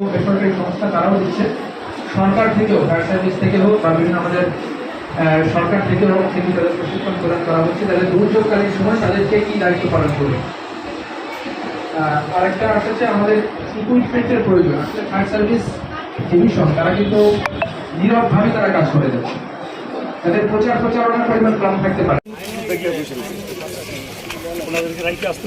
বেসরকারি সংস্থা তারাও দিচ্ছে। সরকার থেকেও ফায়ার সার্ভিস থেকে হোক বা বিভিন্ন আমাদের সরকার থেকেও কিন্তু তাদের প্রশিক্ষণ প্রদান করা হচ্ছে। তাদের দুর্যোগকালীন সময় তাদেরকে কি দায়িত্ব পালন করবে? আরেকটা হচ্ছে আমাদের ইকুইপমেন্টের প্রয়োজন। আসলে ফায়ার সার্ভিস ডিভিশন তারা কিন্তু নীরবভাবে তারা কাজ করে যাচ্ছে। তাদের প্রচার প্রচারণার পরিমাণ কম থাকতে পারে। ওনাদেরকে রাইতে আসতে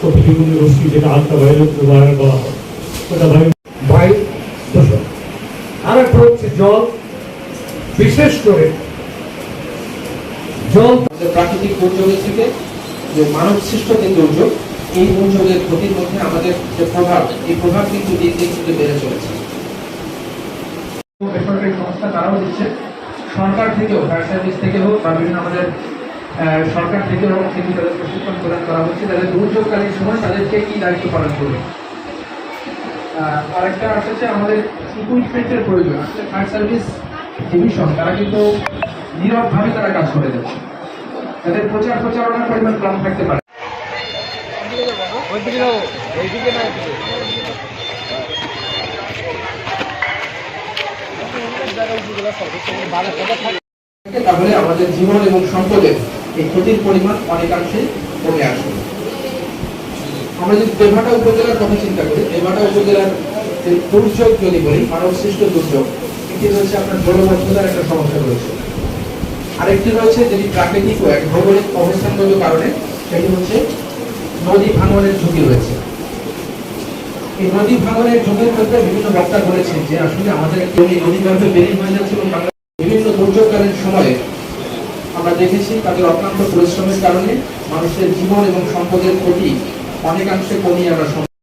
পৃথিবীর রশ্মি যেটা আলট্রা ভায়োলেট ব্যবহার বলা হয় ওটা ভাই বায়ু দূষণ আর একটা হচ্ছে জল। বিশেষ করে জল প্রাকৃতিক দুর্যোগের থেকে যে মানব সৃষ্ট যে দুর্যোগ এই দুর্যোগের ক্ষতির মধ্যে আমাদের যে প্রভাব এই প্রভাব কিন্তু দিন দিন কিন্তু বেড়ে চলেছে। বেসরকারি সংস্থা তারাও দিচ্ছে। সরকার থেকেও ফায়ার সার্ভিস থেকে হোক বা বিভিন্ন আমাদের সরকার থেকেও কিন্তু তাদের প্রশিক্ষণ প্রদান করা হচ্ছে, তাদের দুর্যোগকালীন সময় তাদেরকে কি দায়িত্ব পালন করবে? আরেকটা হচ্ছে আমাদের ইকুইপমেন্টের প্রয়োজন। আসলে ফায়ার সার্ভিস ডিভিশন তারা কিন্তু নীরবভাবে তারা কাজ করে যাচ্ছে। তাদের প্রচার প্রচারণার পরিমাণ কম থাকতে পারে। তাহলে আমাদের জীবন এবং সম্পদের এই ক্ষতির পরিমাণ অনেকাংশে কমে আসবে আমরা যদি দেভাটা উপজেলার কথা চিন্তা করি, দেভাটা উপজেলার যে দুর্যোগ যদি বলি, মানব সৃষ্ট দুর্যোগ একটি রয়েছে আপনার জলবদ্ধতার একটা সমস্যা রয়েছে। আরেকটি রয়েছে যেটি প্রাকৃতিক ও এক ভৌগোলিক অবস্থানগত কারণে সেটি হচ্ছে নদী ভাঙনের ঝুঁকি রয়েছে। এই নদী ভাঙনের ঝুঁকির মধ্যে বিভিন্ন বক্তা বলেছেন যে আসলে আমাদের নদী গর্ভে বেরিয়ে হয়ে যাচ্ছে এবং বিভিন্ন দুর্যোগকালীন সময়ে আমরা দেখেছি তাদের অক্লান্ত পরিশ্রমের কারণে মানুষের জীবন এবং সম্পদের ক্ষতি অনেকাংশে কমিয়ে আমরা